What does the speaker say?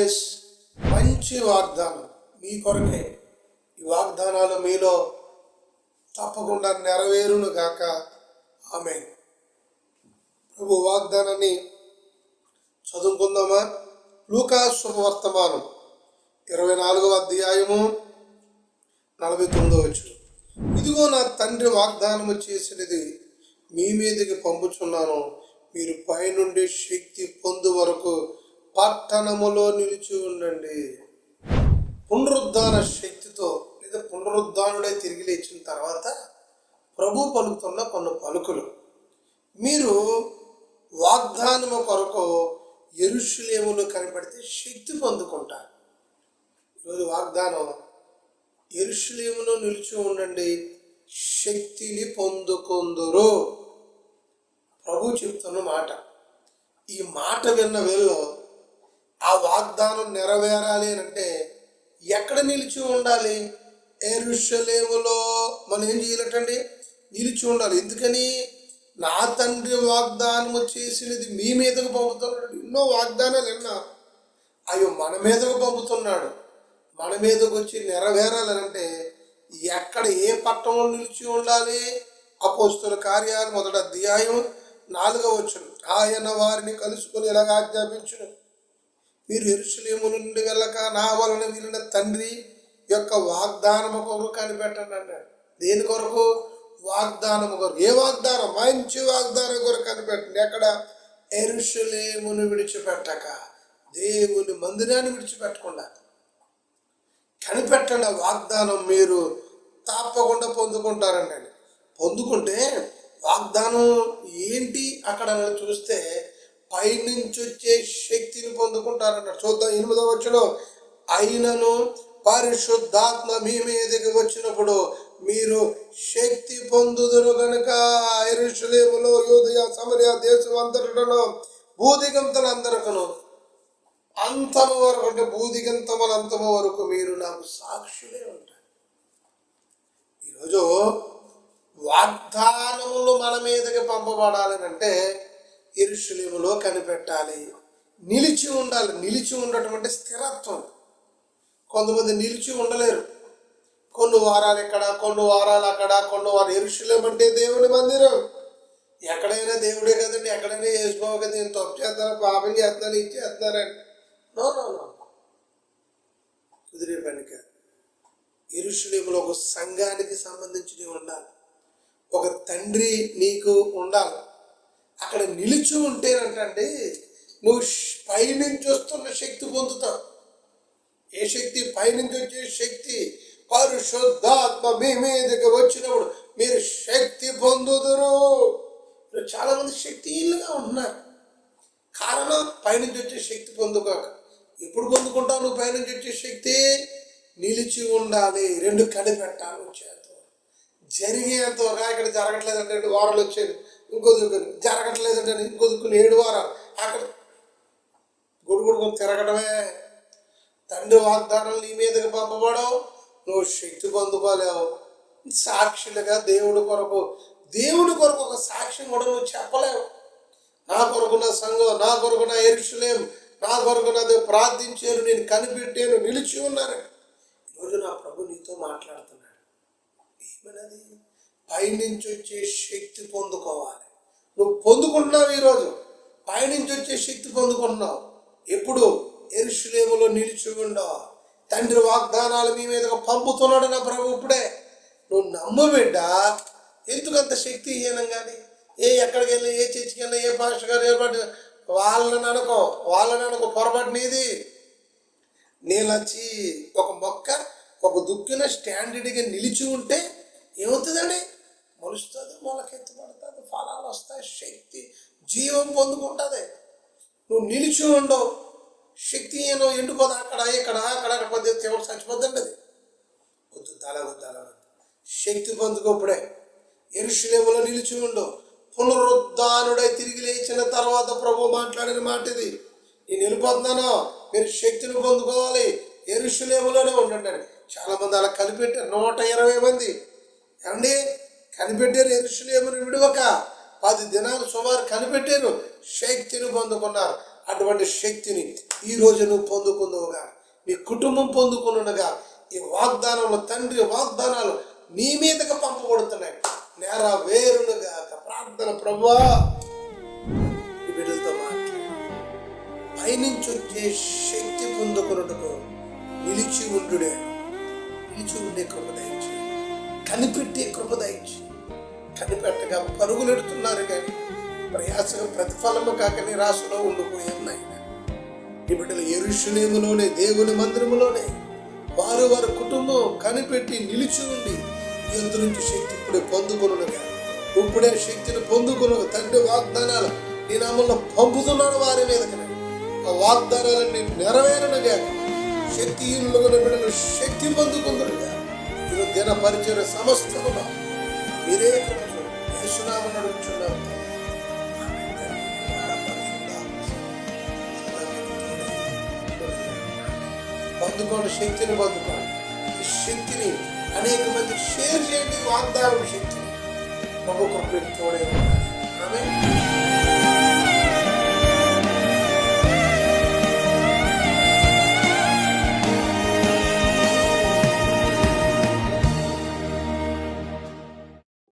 దేవునికి మంచి వాగ్దానం మీ కొరకే. ఈ వాగ్దానాలు మీలో తప్పకుండా నెరవేరును గాక. ఆమె ప్రభు వాగ్దానాన్ని చదువుకుందామా? లూకా శుభవర్తమానం ఇరవై నాలుగవ అధ్యాయము నలభై తొమ్మిదో వచ్చు ఇదిగో నా తండ్రి వాగ్దానము చేసినది మీ మీదకి పంపుచున్నాను. మీరు పైనుండి శక్తి పొందు వరకు పట్టణములో నిలిచి ఉండండి. పునరుద్ధాన శక్తితో లేదా పునరుద్ధానుడే తిరిగి లేచిన తర్వాత ప్రభు పలుకుతున్న కొన్ని పలుకులు. మీరు వాగ్దానము కొరకు ఎరుషులేములు కనపడితే శక్తి పొందుకుంటారు. ఈరోజు వాగ్దానం ఎరుషులేములో నిలిచి ఉండండి శక్తిని పొందుకుందురు. ప్రభు చెప్తున్న మాట ఈ మాట విన్న వీళ్ళు ఆ వాగ్దానం నెరవేరాలి అని అంటే ఎక్కడ నిలిచి ఉండాలి? ఎరుషలేములో. మనం ఏం చేయాలటండి? నిలిచి ఉండాలి. ఎందుకని? నా తండ్రి వాగ్దానం చేసినది మీ మీదకు పంపుతున్నాడు. ఎన్నో వాగ్దానాలు విన్నా అయ్యో మన మీదకు పంపుతున్నాడు. మన మీదకు వచ్చి నెరవేరాలనంటే ఎక్కడ ఏ పట్టణంలో నిలిచి ఉండాలి? అపోస్తుల కార్యాలు మొదట అధ్యాయం నాలుగవ వచ్చును ఆయన వారిని కలుసుకొని ఎలాగ ఆజ్ఞాపించును? మీరు ఎరుసలేము నుండి వెళ్ళక నా వలన వీలిన తండ్రి యొక్క వాగ్దానము కొరకు కనిపెట్టండి అన్నాడు దేని కొరకు? వాగ్దానము కొరకు. ఏ వాగ్దానం? మంచి వాగ్దానం కొరకు కనిపెట్టండి. ఎక్కడ? ఎరుసలేమును విడిచిపెట్టక. దేవుని మందిరాన్ని విడిచిపెట్టకుండా. కనిపెట్టండి వాగ్దానం మీరు తప్పకుండా పొందుకుంటారండి. పొందుకుంటే వాగ్దానం ఏంటి? అక్కడ చూస్తే పైనుంచి వచ్చే శక్తిని పొందుకుంటారన్నాడు. చూద్దాం ఎనిమిదవ వచ్చులో అయినను పరిశుద్ధాత్మ మీ మీదకి వచ్చినప్పుడు మీరు శక్తి పొందుదురు గనుక. ఐరుషులేములో యోధయ సమరయ దేశం అంతటను భూదిగంతలందరకును అంతము వరకు అంటే భూదిగంతముల అంతము వరకు మీరు నాకు సాక్షులే ఉంటారు. ఈరోజు వాగ్దానములు మన మీదకి పంపబడాలని అంటే ఇరుషులేములో కనిపెట్టాలి. నిలిచి ఉండాలి. నిలిచి ఉండటం అంటే స్థిరత్వం. కొంతమంది నిలిచి ఉండలేరు. కొన్ని వారాలు ఇక్కడ కొన్ని వారాలు అక్కడ కొన్ని వారాలు ఎరుషులేం అంటే దేవుని మందిరం. ఎక్కడైనా దేవుడే కదండి ఎక్కడైనా వేసుకోవు కదా నేను తప్పు చేస్తాను పాపం చేస్తాను ఇది చేస్తున్నారని నో నో నో. కుదిరే పని కాదు. ఎరుషులేములో ఒక సంఘానికి సంబంధించినవి ఉండాలి. ఒక తండ్రి నీకు ఉండాలి. అక్కడ నిలిచి ఉంటేనంటండి నువ్వు పైనుంచి వస్తున్న శక్తి పొందుతావు. ఏ శక్తి? పైనుంచి వచ్చే శక్తి. పరిశుద్ధాత్మ మీ మీదకి వచ్చినప్పుడు మీరు శక్తి పొందుదురు. చాలామంది చాలా మంది శక్తిహీనంగా ఉన్నారు కారణం పైనుంచి వచ్చే శక్తి పొందుకోక. ఎప్పుడు పొందుకుంటావు నువ్వు పైనుంచి వచ్చే శక్తి? నిలిచి ఉండాలి. రెండు కనిపెట్టాలి వచ్చారు జరిగేంత వరకు ఇక్కడ జరగట్లేదంటే రెండు వారాలు వచ్చేది. ఇంకో దిక్కుని. జరగట్లేదంటే ఇంకో దిక్కుని ఏడు వారాలు. అక్కడ గుడుగుడు తిరగడమే. తండ్రి వాగ్దానాలు నీ మీదకి పంపబడవు. నువ్వు శక్తి పొందుకోలేవు. సాక్షులుగా దేవుడి కొరకు దేవుడి కొరకు ఒక సాక్ష్యం కూడా నువ్వు చెప్పలేవు. నా కొరకు నా సంఘం నా కొరకు నా ఎరుషులేం నా కొరకు నాది ప్రార్థించాను నేను కనిపెట్టాను నిలిచి ఉన్నాను. ఈరోజు నా ప్రభు నీతో మాట్లాడుతున్నాను ఏమన్నది పైనుంచి వచ్చే శక్తి పొందుకోవాలి. నువ్వు పొందుకుంటున్నావు ఈరోజు. పైనుంచి వచ్చే శక్తి పొందుకుంటున్నావు. ఎప్పుడు ఎరుషులేములో నిలిచి ఉండవు తండ్రి వాగ్దానాలు మీ మీద పంపుతున్నాడు నా ప్రభు ఇప్పుడే. నువ్వు నమ్ము బిడ్డ ఎందుకంత శక్తిహీనం కానీ ఏ ఎక్కడికి వెళ్ళి ఏ చర్చికి వెళ్ళినా ఏ భాష గారు ఏర్పాటు వాళ్ళని అనుకో వాళ్ళని అనుకో పొరపాటు నీది. నీళ్ళొచ్చి వచ్చి ఒక మొక్క ఒక దుక్కిన స్టాండర్డ్గా నిలిచి ఉంటే ఏమవుతుందండి? మొలుస్తుంది మొలకెత్తుపడుతుంది ఫలాలు వస్తాయి శక్తి జీవం పొందుకుంటుంది. నువ్వు నిలిచి ఉండవు శక్తి ఏనో ఎండిపోదు? అక్కడ ఇక్కడ అక్కడ అక్కడ పద్ధతి ఎవరు చచ్చిపోద్దండి అది? వద్దు తల వద్దు అలా వద్దు శక్తి పొందుకోప్పుడే. ఎరుషులేములో నిలిచి ఉండవు పునరుద్ధానుడై తిరిగి లేచిన తర్వాత ప్రభు మాట్లాడిన మాట ఇది. నేను వెళ్ళిపోతున్నాను మీరు శక్తిని పొందుకోవాలి. ఎరుషులేములోనే ఉండండి చాలామంది చాలా మంది అలా కలిపెట్టారు. నూట ఇరవై మంది. ఏమండి కనిపెట్టారు ఎరుషులేమని విడవక. పది దినాలు సుమారు కనిపెట్టారు. శక్తిని పొందుకున్నారు. అటువంటి శక్తిని ఈ రోజు నువ్వు పొందుకుందువుగా నీ కుటుంబం పొందుకున్నగా ఈ వాగ్దానంలో తండ్రి వాగ్దానాలు నీ మీదకి పంపబడుతున్నాయి. నేర వేరునుగా ప్రార్థన ప్రభా బిడ్డలతో మాట్లాడు. పైనుంచి వచ్చే శక్తి పొందుకున్నట్టుకు నిలిచి ఉండుడే. నిలిచి ఉండే కృప కనిపెట్టే కృప దయచి. కనిపెట్టగా పరుగులెడుతున్నారు కానీ ప్రయాసగా ప్రతిఫలము కాక నిరాశలో ఉండిపోయి ఉన్నాయి. ఈ బిడ్డలు ఎరుషులేములోనే దేవుని మందిరములోనే వారు వారి కుటుంబం కనిపెట్టి నిలిచి ఉండి యుద్ధ నుంచి శక్తి ఇప్పుడే పొందుకునుగా ఇప్పుడే శక్తిని పొందుకును. తండ్రి వాగ్దానాలు నేను నామంలో పంపుతున్నాను వారి మీదకి ఆ వాగ్దానాలన్నీ నెరవేరనుగా శక్తిహీనులుగా బిడ్డలు శక్తి పొందుకుందరుగా ఇది దిన పరిచయ సమస్తముగా మీరే కృప చూడండి. పొందుకోండి శక్తిని పొందుకోండి ఈ శక్తిని అనేక మంది షేర్ చేయండి వాగ్దానం శక్తిని ఒక్కొక్కరు కృప